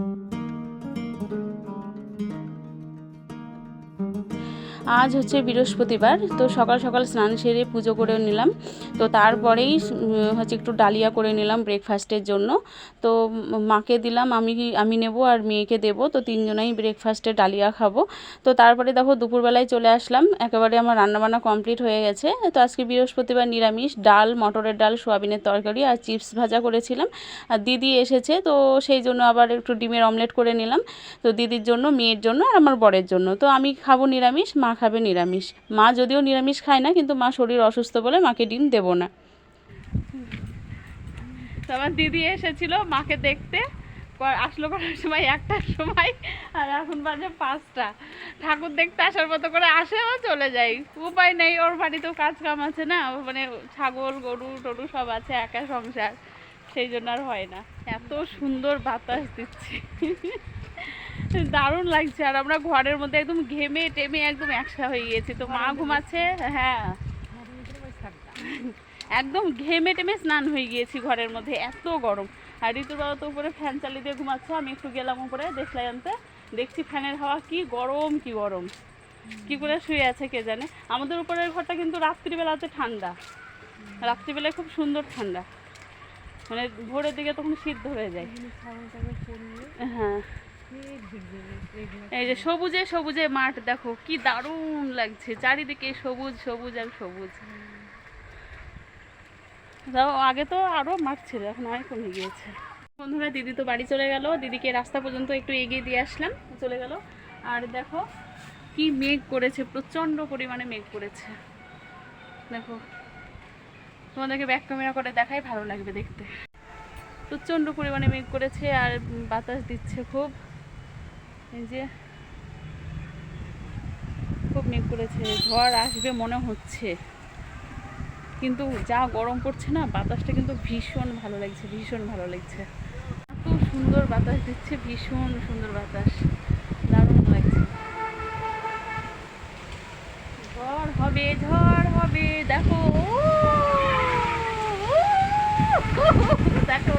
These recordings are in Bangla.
Thank you. আজ হচ্ছে বৃহস্পতিবার, তো সকাল সকাল স্নান সেরে পুজো করে নিলাম। তো তারপরেই হচ্ছে একটু ডালিয়া করে নিলাম ব্রেকফাস্টের জন্য। তো মাকে দিলাম, আমি আমি নেব আর মেয়েকে দেবো। তো তিনজনেই ব্রেকফাস্টে ডালিয়া খাব। তো তারপরে দেখো দুপুরবেলায় চলে আসলাম। একেবারে আমার রান্নাবান্না কমপ্লিট হয়ে গেছে। তো আজকে বৃহস্পতিবার নিরামিষ, ডাল, মটরের ডাল, সোয়াবিনের তরকারি আর চিপস ভাজা করেছিলাম। আর দিদি এসেছে, তো সেই জন্য আবার একটু ডিমের অমলেট করে নিলাম। তো দিদির জন্য, মেয়ের জন্য আর আমার বরের জন্য। তো আমি খাব নিরামিষ, মা খাবে নিরামিষ। মা যদিও নিরামিষ খায় না, কিন্তু মা শরীর অসুস্থ বলে মাকে ডিম দেবো না। আমার দিদি এসেছিল মাকে দেখতে আসলো করার সময় একটার সময়, আর এখন বাজে পাঁচটা। ঠাকুর দেখতে আসার মতো করে আসে ও চলে যায়। উপায় নেই, ওর বাড়িতেও কাজ কাম আছে না মানে ছাগল, গরু, টরু সব আছে, একা সংসার। সেই জন্য আর হয় না। এত সুন্দর বাতাস দিচ্ছে। দারুণ লাগছে আর আমরা ঘরের মধ্যে একদম ঘেমে টেমে একদম একসা হয়ে গিয়েছি। তো মা ঘুমাচ্ছে হ্যাঁ। একদম ঘেমে টেমে স্নান হয়ে গিয়েছি ঘরের মধ্যে, এত গরম। আর ঋতুর বাবা তো উপরে ফ্যান চালিয়ে দিয়ে ঘুমাচ্ছে, আমি একটু গেলাম উপরে দেশলাই আনতে। দেখছি ফ্যানের হাওয়া, কি গরম কি গরম। কি করে শুয়ে আছে কে জানে? আমাদের উপরের ঘরটা কিন্তু রাত্রিবেলাতে ঠান্ডা। রাত্রিবেলায় খুব সুন্দর ঠান্ডা। মানে ভোরের দিকে তখন শীত ধরে যায়। হ্যাঁ। এই যে সবুজে সবুজে মাঠ, দেখো কি দারুণ লাগছে। চারিদিকে সবুজ সবুজ আর সবুজ। তাও আগে তো আরও মাঠ ছিল, এখন অনেক কমে গিয়েছে। বন্ধুরা, দিদি তো বাড়ি চলে গেল। দিদিকে রাস্তা পর্যন্ত একটু এগিয়ে দিয়ে আসলাম, চলে গেল। আর দেখো কি মেঘ করেছে প্রচণ্ড পরিমাণে মেঘ করেছে। দেখো, তোমাদেরকে ব্যাক ক্যামেরা করে দেখাই, ভালো লাগবে দেখতে। প্রচণ্ড পরিমাণে মেঘ করেছে আর বাতাস দিচ্ছে খুব। এই যে খুব মেঘ করেছে, ঝড় আসবে মনে হচ্ছে। কিন্তু যা গরম পড়ছে না, বাতাসটা কিন্তু ভীষণ ভালো লাগছে, ভীষণ ভালো লাগছে। এত সুন্দর বাতাস দিচ্ছে, ভীষণ সুন্দর বাতাস। দারুণ লাগছে। ঝড় হবে ঝড় হবে, দেখো। দেখো।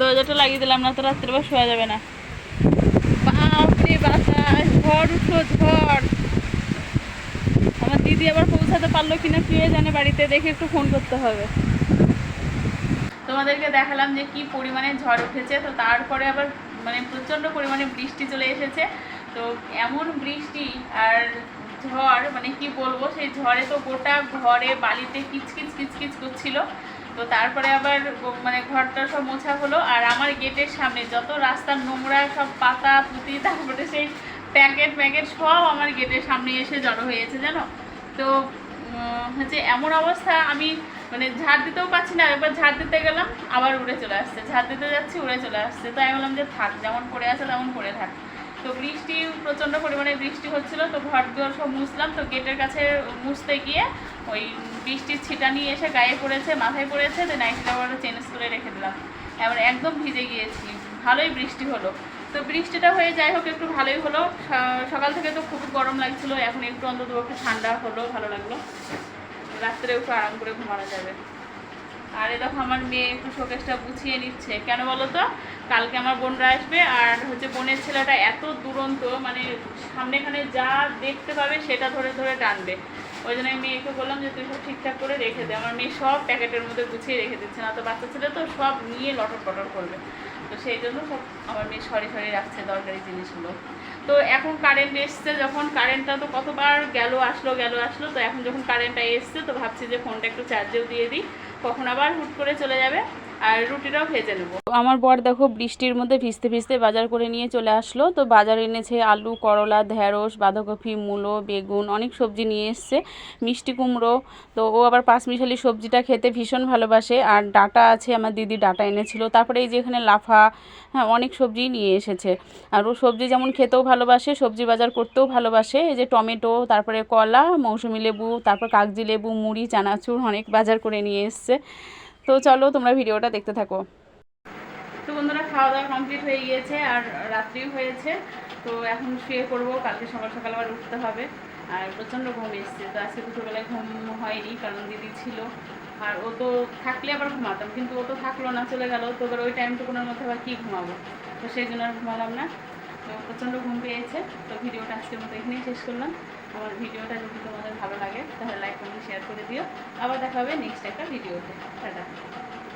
দরজাটা লাগিয়ে দিলাম না তো রাত্রেবার শোয়া যাবে না। বাপরে ঝড় উঠল, ঝড়। আমার দিদি আবার পৌঁছাতে পারল কিনা কে জানে বাড়িতে, দেখে একটু ফোন করতে হবে। তোমাদেরকে দেখালাম যে কি পরিমাণে ঝড় উঠেছে, তো তারপরে আবার মানে প্রচণ্ড পরিমাণে বৃষ্টি চলে এসেছে। তো এমন বৃষ্টি আর ঝড় মানে কি বলব, সেই ঝড়ে তো গোটা ঘরে বালিতে কিচকিচ কিচকিচ করছিল। তো তারপরে আবার মানে ঘরটা সব মোছা হলো, আর আমার গেটের সামনে যত রাস্তার নোংরা সব পাতা, পুঁতি, তারপরে সেই প্যাকেট প্যাকেট সব আমার গেটের সামনে এসে জড়ো হয়েছে, জানো? তো হচ্ছে এমন অবস্থা, আমি মানে ঝাড় দিতেও পারছি না, একবার ঝাড় দিতে গেলাম, আবার উড়ে চলে আসছে। ঝাড় দিতে যাচ্ছি, উড়ে চলে আসছে। তো আমি বললাম যে থাক, যেমন পড়ে আছে তেমন পড়ে থাক। তো বৃষ্টি, প্রচণ্ড পরিমাণে বৃষ্টি হচ্ছিল, তো ঘর দুয়ার সব মুছলাম, তো গেটের কাছে মুছতে গিয়ে ওই বৃষ্টির ছিটা নিয়ে এসে গায়ে পড়েছে, মাথায় পড়েছে তো নাইটিটা আবার চেঞ্জ করে রেখে দিলাম। এবার একদম ভিজে গিয়েছি, ভালোই বৃষ্টি হলো। তো বৃষ্টিটা হয়ে যাই হোক, একটু ভালোই হলো। সকাল থেকে তো খুব গরম লাগছিল, এখন একটু অন্তত ঠান্ডা হলো, ভালো লাগল। রাত্রে একটু আরাম করে ঘুমানো যাবে। আর এ দেখো আমার মেয়ে একটু শোকেসটা গুছিয়ে নিচ্ছে। কেন বলো তো? কালকে আমার বোনরা আসবে আর হচ্ছে বোনের ছেলেটা এত দুরন্ত মানে সামনে এখানে যা দেখতে পাবে সেটা ধরে ধরে টানবে। ওই জন্য আমি মেয়েকে বললাম যে, তুই সব ঠিকঠাক করে রেখে দে। আমার মেয়ে সব প্যাকেটের মধ্যে গুছিয়ে রেখে দিচ্ছে। না তো বাচ্চা ছেলে তো সব নিয়ে লটর পটর করবে। তো সেই জন্য সব আমার মেয়ে সরি সরি রাখছে দরকারি জিনিসগুলো। তো এখন কারেন্ট এসছে, যখন কারেন্টটা তো কতবার গেল, আসলো গেল, আসলো, তো এখন যখন কারেন্টটা এসছে, তো ভাবছি যে ফোনটা একটু চার্জেও দিয়ে দিই। কখন আবার হুট করে চলে যাবে? আর রুটিটাও ভেজে নেব। আমার বর দেখো বৃষ্টির মধ্যে ভিজতে ভিজতে বাজার করে নিয়ে চলে আসলো। তো বাজার এনেছে আলু, করলা, ঢেঁড়স, বাঁধাকপি, মূলো, বেগুন, অনেক সবজি নিয়ে এসছে। মিষ্টি কুমড়ো, তো ও আবার পাঁচমিশালি সবজিটা খেতে ভীষণ ভালোবাসে। আর ডাটা আছে, আমার দিদি ডাটা এনেছিল। তারপরে এই যে এখানে লাফা হ্যাঁ অনেক সবজি নিয়ে এসেছে। আর ও সবজি যেমন খেতেও ভালোবাসে, সবজি বাজার করতেও ভালোবাসে। এই যে টমেটো, তারপরে কলা, মৌসুমি লেবু, তারপর কাগজি লেবু, মুড়ি, চানাচুর অনেক বাজার করে নিয়ে এসছে। তো চলো তোমরা ভিডিওটা দেখতে থাকো। তো বন্ধুরা খাওয়া দাওয়া কমপ্লিট হয়ে গিয়েছে আর রাত্রিও হয়েছে। তো এখন শুয়ে পড়ব, কালকে সকাল সকাল আবার উঠতে হবে। আর প্রচণ্ড ঘুম এসছে, তো আজকে দুপুরবেলায় ঘুম হয়নি, কারণ দিদি ছিল। আর ও তো থাকলে আবার ঘুমাতাম, কিন্তু ও তো থাকল না, চলে গেল। তো ওই টাইমটুকুনের মধ্যে আবার কী ঘুমাবো? তো সেই জন্য আর ঘুমালাম না। তো প্রচণ্ড ঘুম পেয়েছে। তো ভিডিওটা আজকের মতো এখানেই শেষ করলাম। আমার ভিডিওটা যদি তোমাদের ভালো লাগে, তাহলে লাইক কমেন্ট শেয়ার করে দিও। আবার দেখা হবে নেক্সট একটা ভিডিওতে। টাটা।